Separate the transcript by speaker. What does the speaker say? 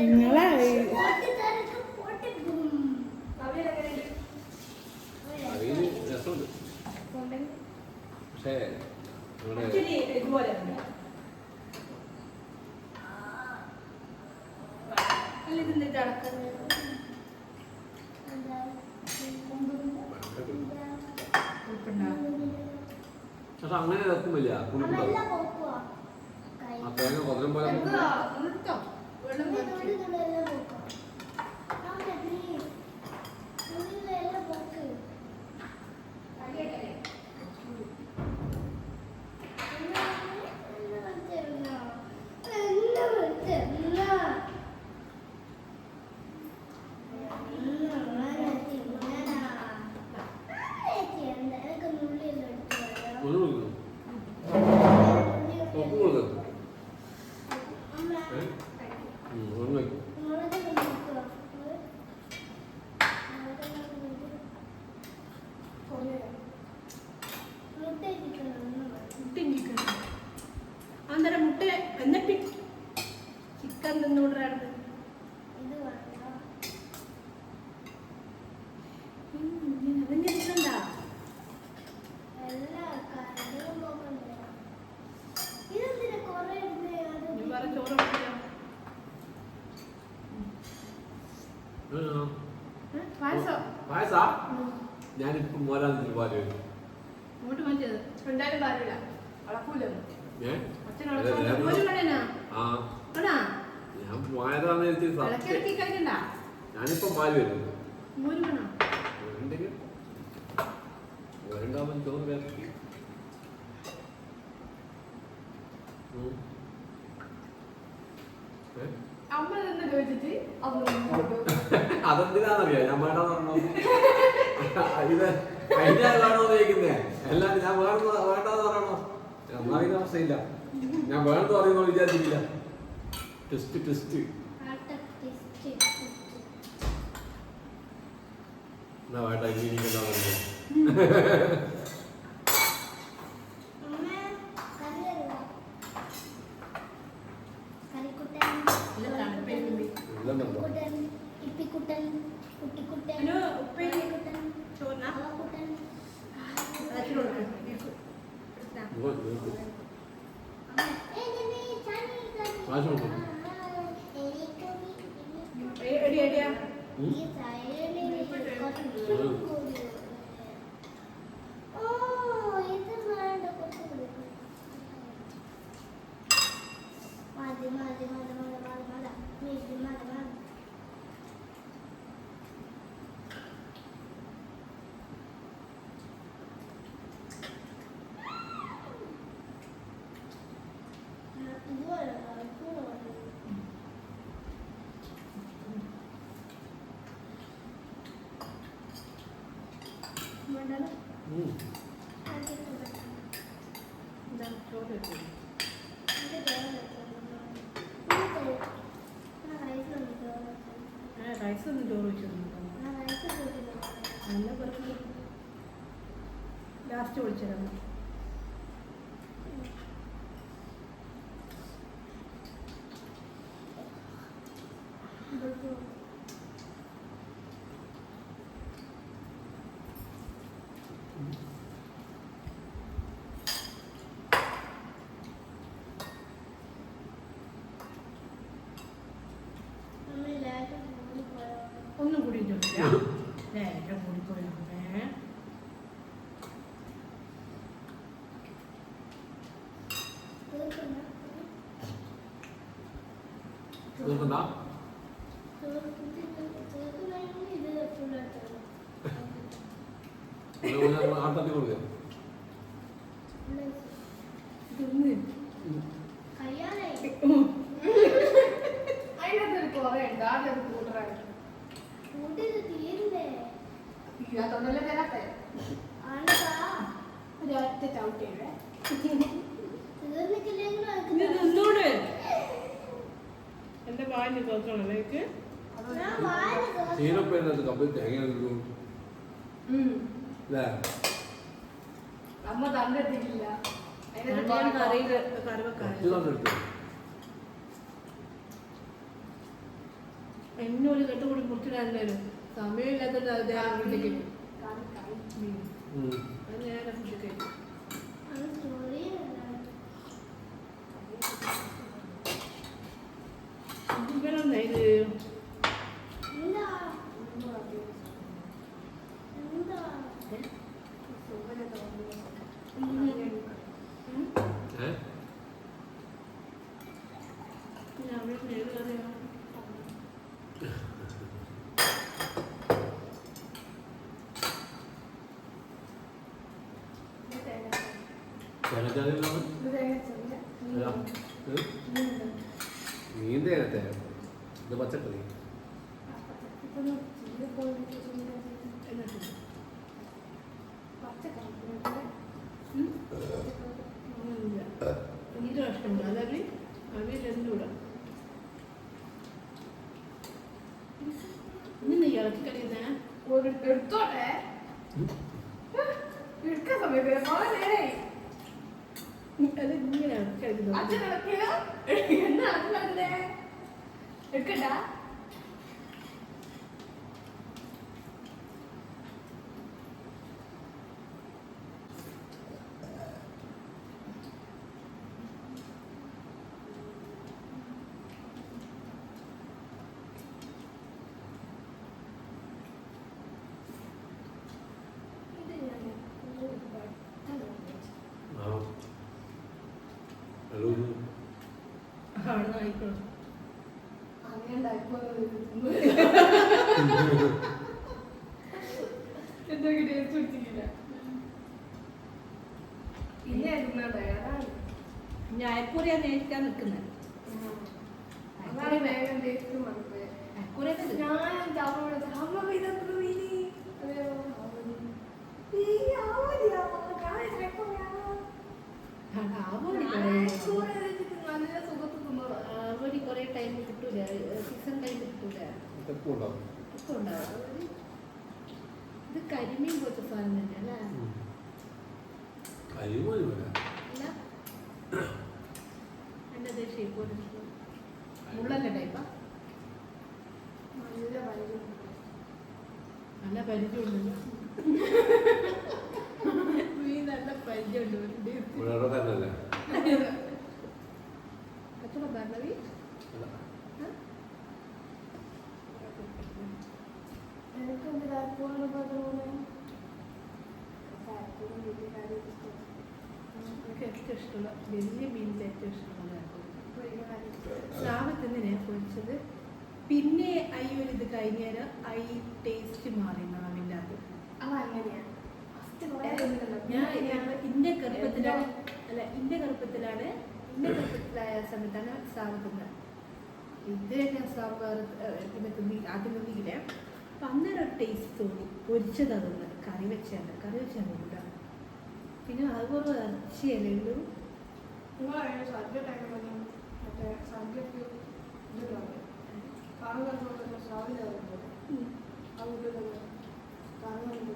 Speaker 1: നിങ്ങളെ
Speaker 2: പക്ഷേ
Speaker 1: ഇതുപോലെ
Speaker 2: അങ്ങനെ രസമില്ല പുളിപ്പുണ്ടാവും ആ തേങ്ങ കൊതരം പോലെ
Speaker 1: പായസം
Speaker 2: ഞാനിപ്പം മോരാന്ന് പാൽ വരും ഞാൻ പോയതാന്ന്
Speaker 1: കഴിക്കണ്ട.
Speaker 2: ഞാനിപ്പം പാൽ വരും
Speaker 1: മൂന്ന് വേണോ?
Speaker 2: ഉണ്ടെങ്കിൽ വരണ്ടാവുമ്പോൾ ചോറ് വേറെ
Speaker 1: അമ്മ തന്നെ ചോദിച്ചിട്ട് അമ്മ
Speaker 2: അതെന്തിനാന്നറിയോ ഞാൻ വേണ്ട പറഞ്ഞു ഇത് കഴിഞ്ഞ വേണോ ചോദിക്കുന്നേ. എല്ലാം ഞാൻ വേണ്ട വേണ്ടെന്ന് പറയണോ? എന്നാലും അവസ്ഥയില്ല. ഞാൻ വേണമെന്ന് പറയുന്നു വിചാരിച്ചില്ല ടെസ്റ്റ് ടെസ്റ്റ് എന്നാ വേണ്ട ഇനി എനിക്കുണ്ടാവുന്നില്ല ഇങ്ങോട്ട് നോക്ക്.
Speaker 1: റൈസ് ഒന്നും നല്ല പേർക്ക് ലാസ്റ്റ് വിളിച്ചിരുന്നു. ഒന്നും കൂടി ചോദിച്ചാ നേരെ കൂടി പോയാ
Speaker 2: തീർക്കണ്ടാ? ആട്ടത്തി കൊടുക്കാം
Speaker 1: ഇതിനകത്തൊന്നല്ലേ തരാത്തെ ഒരൊറ്റ ചവിട്ടിയേ
Speaker 3: തീർന്നിട്ടില്ലെങ്കിലും
Speaker 1: ഇത് തിന്നൂട് എന്റെ വാഞ്ഞ് തോക്കണം എനിക്ക്
Speaker 3: ഞാൻ വായിൽ കേറി.
Speaker 2: ചീനപ്പേനകത്ത് കപ്പിൽ തേങ്ങ ഇടും അല്ലേ
Speaker 1: അമ്മ തന്നിട്ടില്ല എന്നോട് കെട്ടുകൂടി മുറിച്ചിടാനല്ലോ സമയമില്ലാത്തത് അത് വീട്ടിലേക്ക്
Speaker 3: കറി കറി
Speaker 2: ഉം.
Speaker 1: അത് നേരെ ഫുഡ് കഴിക്കും
Speaker 3: അത് സ്റ്റോറി
Speaker 1: ഇവരൊന്നും ഇത്
Speaker 3: എന്താ എന്താ
Speaker 1: ഉം.
Speaker 2: ഏ?
Speaker 1: ഞാൻ വീട്ടിൽ ഏത് കറിയാണ്
Speaker 2: തേങ്ങാച്ചാറിലാണ്? മീൻ തേങ്ങത്തെ ഇത്. പച്ചക്കറി
Speaker 1: എന്നിട്ട് ഉം. ഒന്നുമില്ല നീര് കഷ്ടമുണ്ട് അതല്ലേ അവിയൽ എന്തുകൂടെ ഇനി നീ ഇളക്കി കളിയുന്നേ
Speaker 4: എടുത്തോട്ടെ എടുക്കാൻ സമയത്ത്
Speaker 1: അത് ഇങ്ങനെ ഇളക്കി ആണ് ആയിക്കോളും.
Speaker 4: എന്തൊക്കെ ടേസ്റ്റ്
Speaker 1: ഞാൻ അയക്കൂറിയാ നേരിട്ടാ അയക്കൂറിയൊക്കെ
Speaker 4: ഞാൻ
Speaker 1: കിട്ടൂല സീസൺ ടൈം കിട്ടൂല
Speaker 2: ഇതൊക്കെ ഉണ്ടാവും.
Speaker 1: ഇത് കരിമീൻ പോലത്തെ സാധനം തന്നെ അല്ലേ അല്ല എന്റെ അതേ ഷേപ്പ് പോലെ മുള്ളല്ല ടൈപ്പാ
Speaker 4: നല്ല പരിചയം
Speaker 1: നല്ല പരിചയമുണ്ടല്ലോ നീ നല്ല പരിചയമുണ്ട് ഇഷ്ടമുള്ള വലിയ മീനിന്റെ ഏറ്റവും ഇഷ്ടമുള്ള സ്രാവത്തിനെ പൊരിച്ചത്? പിന്നെ ഐ ഒരു ഇത് കഴിഞ്ഞാൽ ഐ ടേസ്റ്റ് മാറി നാവിന്റെ അത് ഞാൻ ഗർഭത്തിലാണ് അല്ല ഇന്റെ ഗർഭത്തിലാണ് ഇന്റെ ഗർഭത്തിലായ സമയത്താണ് സ്രാവ് തിന്നത് ഞാൻ സ്രാവ് പിന്നെ തിന്നി ആദ്യം തിന്നിക്കില്ല അപ്പം അന്നേരം ഒരു ടേസ്റ്റ് തോന്നി. പൊരിച്ചതാ തിന്നത് കറി വെച്ചാണ് കറി വെച്ചാണ് കൂടാ പിന്നെ അതുപോലെ ഇറച്ചിയല്ലേ ഉള്ളൂ?
Speaker 4: നിങ്ങളറിയാം സദ്യ ടൈം മതി മറ്റേ സദ്യക്ക് ആ കാണുന്നുണ്ട്